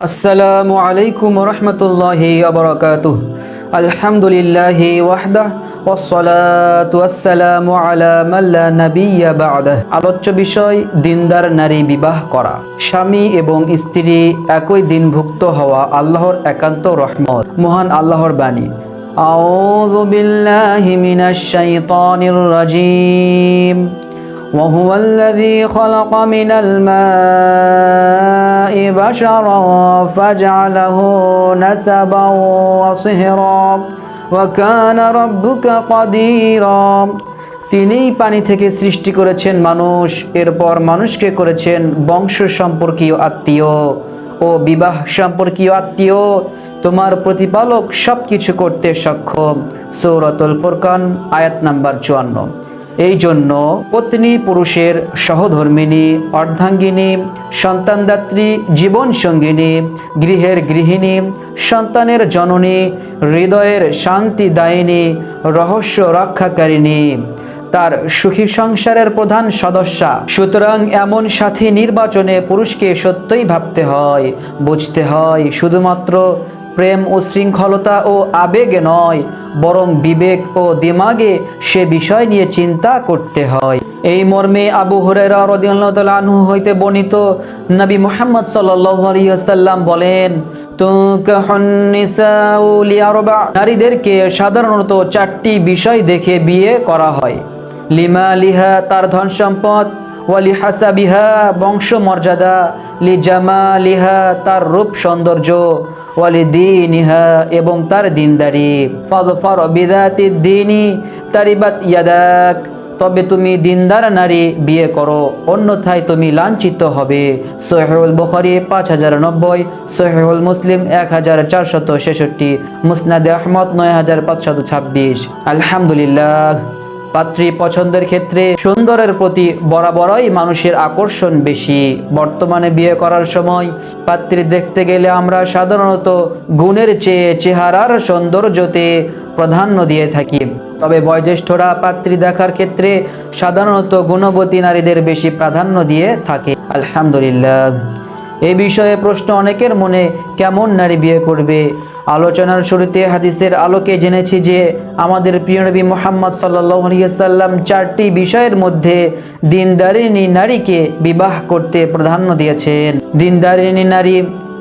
আসসালামু আলাইকুম রহমতুল্লাহি আবরকাত আলহামদুলিল্লাহ আলোচ্য বিষয়, দিনদার নারী বিবাহ করা। স্বামী এবং স্ত্রী একই দিনভুক্ত হওয়া আল্লাহর একান্ত রহমত, মহান আল্লাহর বাণী। আউযু বিল্লাহি মিনাশ শাইতানির وهو الذي خلق من الماء بشرا فجعله نسبا وصهرا وكان ربك قديرا তিনিই পানি থেকে সৃষ্টি করেছেন মানুষ এরপর মানুষকে করেছেন বংশ সম্পর্কীয় আত্মীয় ও বিবাহ সম্পর্কীয় আত্মীয় তোমার প্রতিপালক সব কিছু করতে সক্ষম সৌরতুল ফুরকান আয়াত নাম্বার চুয়ান্ন এই জন্য পত্নী পুরুষের সহধর্মিনী, অর্ধাঙ্গিনী, সন্তানদাত্রী জীবন সঙ্গিনী গৃহের গৃহিণী, সন্তানের জননী, হৃদয়ের শান্তিদায়িনী, রহস্য রক্ষাকারিণী, তার সুখী সংসারের প্রধান সদস্যা। সুতরাং এমন সাথী নির্বাচনে পুরুষকে সত্যই ভাবতে হয়, বুঝতে হয়, শুধুমাত্র প্রেম ও শৃঙ্খলতা ও আবেগে নয়, বরং বিবেক ও দিমাগে সে বিষয় নিয়ে চিন্তা করতে হয়। এই মর্মে আবু রাদিয়াল্লাহু হইতে বর্ণিত নবী মোহাম্মদ আলাইহি বলেন নারীদেরকে সাধারণত চারটি বিষয় দেখে বিয়ে করা হয়। লিমা লিহা, তার ধন সম্পদ ওয়ালি হাসাবিহা বংশ মর্যাদা লি জামা লিহা, তার রূপ সৌন্দর্য ওয়ালি দিনিহা এবং তার দিনদারি। ফাদফার বিদাতি দিনী তারিবাত ইয়াদাক। তবে তুমি দিনদার নারী বিয়ে করো, অন্যথায় তুমি লাঞ্ছিত হবে। সোহেউল বুখারি পাঁচ হাজার নব্বই সোহেউল মুসলিম এক হাজার চারশত ছেষট্টি, মুসনাদে আহমদ নয় হাজার পাঁচশত ছাব্বিশ। আলহামদুলিল্লাহ। পাত্রী পছন্দের ক্ষেত্রে সুন্দরের প্রতি বরাবরই মানুষের আকর্ষণ বেশি। বর্তমানে বিয়ে করার সময় পাত্রী দেখতে গেলে আমরা সাধারণত গুণের চেয়ে চেহারার সৌন্দর্যতে প্রাধান্য দিয়ে থাকি। তবে বয়োজ্যেষ্ঠরা পাত্রী দেখার ক্ষেত্রে সাধারণত গুণবতী নারীদের বেশি প্রাধান্য দিয়ে থাকে। আলহামদুলিল্লাহ। এই বিষয়ে প্রশ্ন অনেকের মনে, কেমন নারী বিয়ে করবে? আলোচনার শুরুতে হাদিসের আলোকে জেনেছি যে আমাদের প্রিয় নবী মোহাম্মদ সাল্লাম চারটি বিষয়ের মধ্যে দিনদারিনী নারীকে বিবাহ করতে প্রাধান্য দিয়েছেন। দিনদারিনী নারী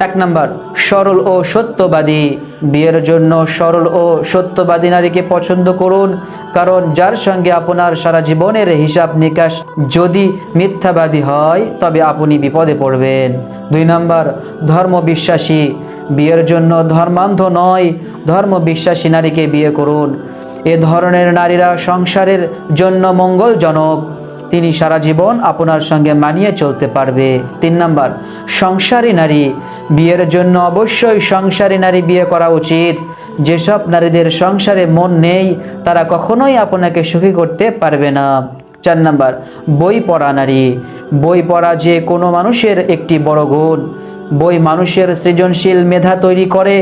এক নম্বর, সরল ও সত্যবাদী। বিয়ের জন্য সরল ও সত্যবাদী নারীকে পছন্দ করুন, কারণ যার সঙ্গে আপনার সারা জীবনের হিসাব নিকাশ যদি মিথ্যাবাদী হয়, তবে আপনি বিপদে পড়বেন। দুই নম্বর ধর্ম বিশ্বাসী বিয়ের জন্য ধর্মান্ধ নয় ধর্ম বিশ্বাসী নারীকে বিয়ে করুন। এ ধরনের নারীরা সংসারের জন্য মঙ্গলজনক। তিনি সারা জীবন আপনার সঙ্গে মানিয়ে চলতে পারবে। তিন নাম্বার, সংসারী নারী। বিয়ের জন্য অবশ্যই সংসারী নারী বিয়ে করা উচিত। যেসব নারীদের সংসারে মন নেই, তারা কখনোই আপনাকে সুখী করতে পারবে না। চার নাম্বার, বই পড়া নারী। বই পড়া যে কোনো মানুষের একটি বড় গুণ। বই মানুষের সৃজনশীল মেধা তৈরি করে,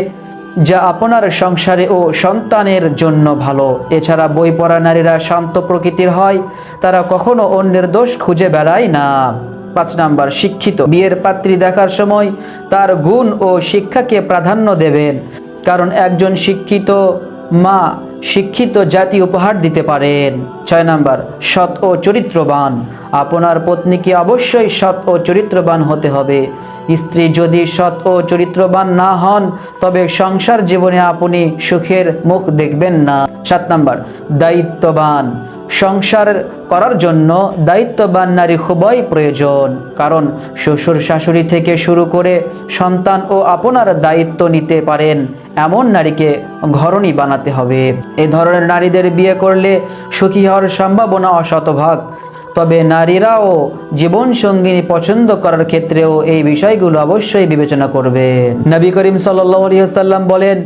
যা আপনার সংসারে ও সন্তানের জন্য ভালো। এছাড়া বই পড়া নারীরা শান্ত প্রকৃতির হয়, তারা কখনো অন্যের দোষ খুঁজে বেড়ায় না। পাঁচ নাম্বার, শিক্ষিত। বিয়ের পাত্রী দেখার সময় তার গুণ ও শিক্ষাকে প্রাধান্য দেবেন, কারণ একজন শিক্ষিত মা শিক্ষিত জাতি উপহার দিতে পারেন। ছয় নাম্বার, সৎ ও চরিত্রবান। আপনার পত্নীকে অবশ্যই সৎ ও চরিত্রবান হতে হবে। স্ত্রী যদি সৎ ও চরিত্রবান না হন, তবে সংসার জীবনে আপনি সুখের মুখ দেখবেন না। সাত নাম্বার, দায়িত্ববান। সংসার করার জন্য দায়িত্ববান নারী খুবই প্রয়োজন, কারণ শ্বশুর শাশুড়ি থেকে শুরু করে সন্তান ও আপনার দায়িত্ব নিতে পারেন। এমন নারীকে ঘরণী বানাতে হবে। এ ধরনের নারীদের বিয়ে করলে সুখী হওয়ার সম্ভাবনা অশতভাগ। তবে নারীরাও জীবন সঙ্গিনী পছন্দ করার ক্ষেত্রেও এই বিষয়গুলো অবশ্যই বিবেচনা করবে নবী করিম সাল্লাম বলেন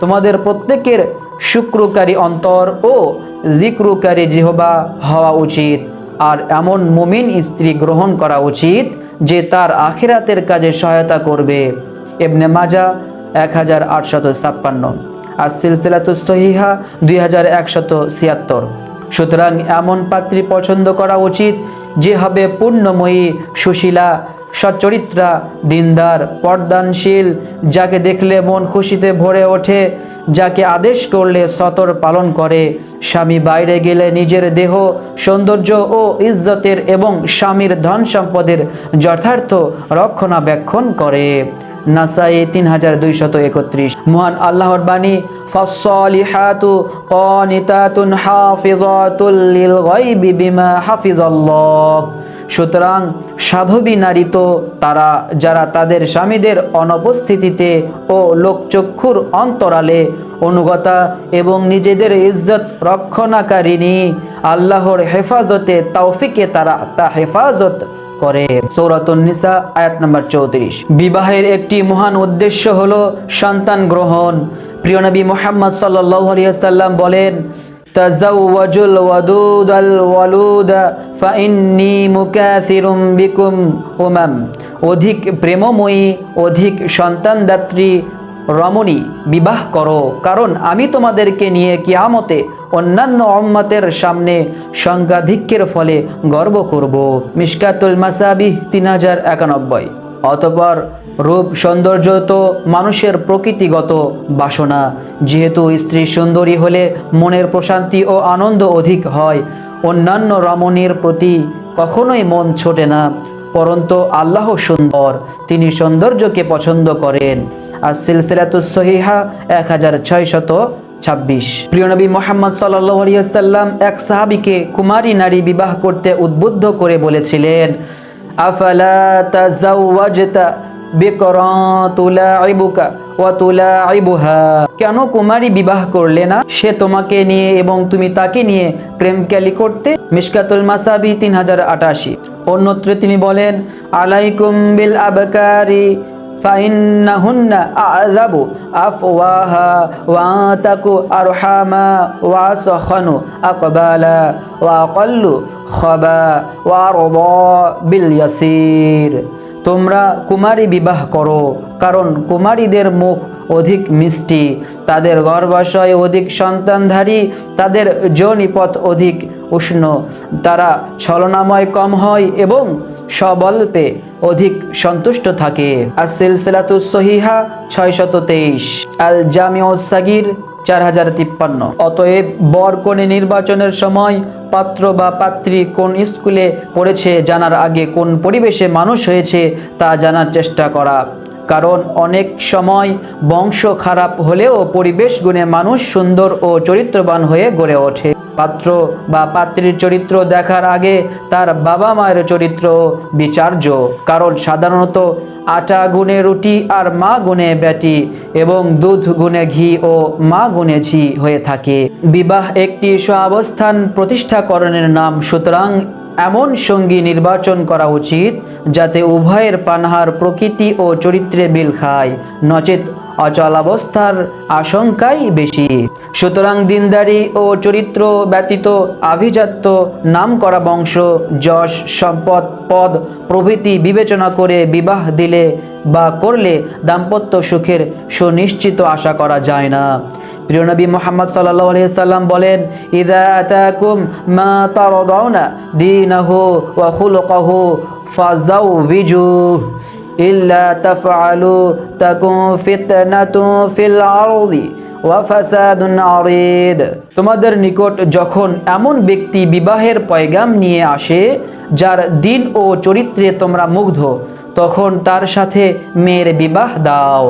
তোমাদের প্রত্যেকের শুক্রকারী অন্তর ও জিক্রুকারী জিহবা হওয়া উচিত। আর এমন মুমিন স্ত্রী গ্রহণ করা উচিত যে তার আখিরাতের কাজে সহায়তা করবে। এবনে মাজা এক হাজার আটশত ছাপ্পান্ন। আর সিলসিলাতুস সহিহা দুই হাজার একশত ছিয়াত্তর। সুতরাং এমন পাত্রী পছন্দ করা উচিত যে হবে পূর্ণময়ী সুশীলা সচ্চরিত্রা, দিনদার, পর্দানশীল, যাকে দেখলে মন খুশিতে ভরে ওঠে, যাকে আদেশ করলে সতর পালন করে, স্বামী বাইরে গেলে নিজের দেহ, সৌন্দর্য ও ইজ্জতের এবং স্বামীর ধন সম্পদের যথার্থ রক্ষণাবেক্ষণ করে। নাসাই তিন হাজার দুইশত একত্রিশ। মহান আল্লাহর বাণী ফসলিহাতু কনিতাতুন হাফিজাতুল লিল গায়বি বিমা হাফিজাল্লাহ। সুতরাং সাধবী নারী তো তারা, যারা তাদের স্বামীদের অনুপস্থিতিতে ও লোকচক্ষুর অন্তরালে অনুগতা এবং নিজেদের ইজ্জত রক্ষণাকারিণী আল্লাহর হেফাজতে তাওফিকে তারা তা হেফাজত করে। সৌরাতুন নিসা, আয়াত নম্বর চৌত্রিশ। বিবাহের একটি মহান উদ্দেশ্য হলো সন্তান গ্রহণ। প্রিয়নবী মোহাম্মদ সাল্লাহ আলাইহি সাল্লাম বলেন তাজাওয়াজুল ওয়াদুদাল ওয়ালুদা ফাইন্নি মুকাথিরুম বিকুম উমাম। অধিক প্রেমময়ী, অধিক সন্তানদাত্রী, রমণী, বিবাহ করো। কারণ আমি তোমাদেরকে নিয়ে কিয়ামতে অন্যান্য অম্মতের সামনে সংখ্যাধিক্যের ফলে গর্ব করব। মিশকাতুল মাসাবিহ তিন হাজার একানব্বই। অতপর রূপ সৌন্দর্য তো মানুষের প্রকৃতিগত বাসনা। যেহেতু স্ত্রী সুন্দরী হলে মনের প্রশান্তি ও আনন্দ অধিক হয়, অন্যান্য রমণীর প্রতি কখনোই মন ছোটে না। পরন্তু আল্লাহ সুন্দর, তিনি সৌন্দর্যকে পছন্দ করেন। আর সিলসিলাতুস সহিহা এক হাজার ছয়শত ছাব্বিশ। প্রিয় নবী মোহাম্মদ সাল্লাম এক সাহাবিকে কুমারী নারী বিবাহ করতে উদ্বুদ্ধ করে বলেছিলেন, আফালা কেন কুমারী বিবাহ করলে না? সে তোমাকে নিয়ে এবং তুমি তাকে নিয়ে প্রেম ক্যালি করতে? মিশকাতুল মাসাবি তিন হাজার আটাশি। অন্যত্র তিনি বলেন, আলাইকুম বিল আবকারি ফাইন্নাহুন্না আযাবু আফওয়াহা ওয়া তাকু আরহামা ওয়া সখানু আকবালা ওয়া আকাল্লু তোমরা কুমারী বিবাহ করো, কারণ কুমারীদের মুখ অধিক মিষ্টি, তাদের গর্ভাশয় অধিক সন্তানধারী, তাদের যৌনিপথ অধিক উষ্ণ, তারা ছলনাময় কম হয় এবং সবল্পে অধিক সন্তুষ্ট থাকে। আর সিলসিলাতু সহিহা, ছয়শত তেইশ। আল জামিউ সাগির চার হাজার তিপ্পান্ন। অতএব বর কনে নির্বাচনের সময় পাত্র বা পাত্রী কোন স্কুলে পড়েছে জানার আগে কোন পরিবেশে মানুষ হয়েছে তা জানার চেষ্টা করা। কারণ অনেক সময় বংশ খারাপ হলেও পরিবেশ গুণে মানুষ সুন্দর ও চরিত্রবান হয়ে গড়ে ওঠে। পাত্র বা পাত্রীর চরিত্র দেখার আগে তার বাবা মায়ের চরিত্র বিচার্য। কারণ সাধারণত আটা গুণে রুটি আর মা গুণে ব্যাটি এবং দুধ গুণে ঘি ও মা গুণে ঝি হয়ে থাকে। বিবাহ একটি সহাবস্থান প্রতিষ্ঠাকরণের নাম। সুতরাং এমন সঙ্গী নির্বাচন করা উচিত যাতে উভয়ের পানহার প্রকৃতি ও চরিত্রে বিল খায়। নচেত অচলাবস্থার আশঙ্কাই বেশি। সুতরাং দিনদারি ও চরিত্র ব্যতীত আভিজাত্য নাম করা বংশ, যশ, সম্পদ, পদ, প্রভৃতি বিবেচনা করে বিবাহ দিলে বা করলে দাম্পত্য সুখের সুনিশ্চিত আশা করা যায় না। প্রিয় নবী মোহাম্মদ সাল্লাহ আলিয়াল্লাম বলেন, ইদা আতাকুম মা তারদাউনা দীনাহু ওয়া খুলুকাহু ফাজাউবিজুহ ফিতনাতুন ফিল আরদি ওয়া ফাসাদুন আরিদ। তোমাদের নিকট যখন এমন ব্যক্তি বিবাহের পয়গাম নিয়ে আসে, যার দিন ও চরিত্রে তোমরা মুগ্ধ, তখন তার সাথে মেয়ের বিবাহ দাও।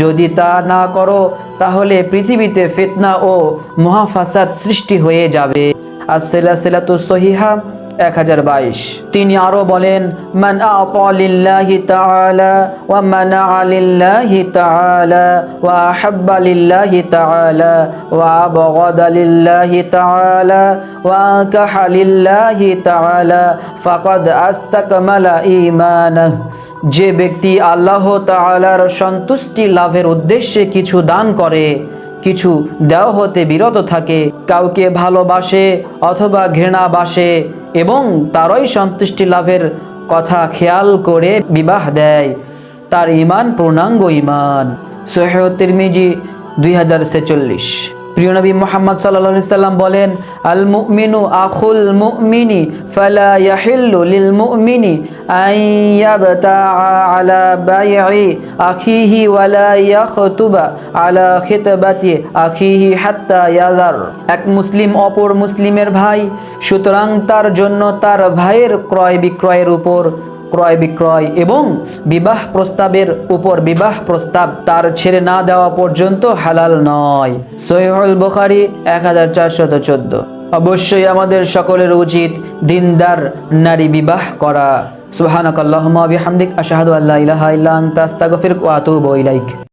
যদি তা না করো, তাহলে পৃথিবীতে ফিতনা ও মহাফাসাদ সৃষ্টি হয়ে যাবে। আর সেলা সেলাতু সহিহা এক হাজার বাইশ। তিনি আরও বলেন, মান আলিল্লাহি তাআলা ওয়া মানা আলিল্লাহি তাআলা ওয়া লিল্লাহি তাআলা ওয়া লিল্লাহি তাআলা ওয়া লিল্লাহি তাআলা ফাকাদ আস্তাকমালা যে ব্যক্তি আল্লাহ তাআলার সন্তুষ্টি লাভের উদ্দেশ্যে কিছু দান করে, কিছু দেওয়া হতে বিরত থাকে, কাউকে ভালোবাসে অথবা ঘৃণা বাসে এবং তারই সন্তুষ্টি লাভের কথা খেয়াল করে বিবাহ দেয়। তার ইমান পূর্ণাঙ্গ ইমান সোহেহ তিরমিজি দুই হাজার ছেচল্লিশ। প্রিয় নবী মোহাম্মদ সাল্লাহ সাল্লাম বলেন আল মুমিনু আখুল মুমিনি ফালা ইয়াহিল্লু লিল মুমিনি আন আলা বাই'i আখিহি ওয়ালা ইয়াখতুবা আলা খিতবাতি আখিহি হাত্তা ইয়াযার। এক মুসলিম অপর মুসলিমের ভাই, সুতরাং তার জন্য তার ভাইয়ের ক্রয় বিক্রয়ের উপর ক্রয় বিক্রয় এবং বিবাহ প্রস্তাবের উপর বিবাহ প্রস্তাব তার ছেড়ে না দেওয়া পর্যন্ত হালাল নয়। সহিহুল বুখারী এক হাজার চোদ্দ। অবশ্যই আমাদের সকলের উচিত দিনদার নারী বিবাহ করা। সুহানক বিহামদিক, আশহাদু আল্লাহ ইলাহা ইল্লা আনতা, আস্তাগফিরুকা ইলাইক।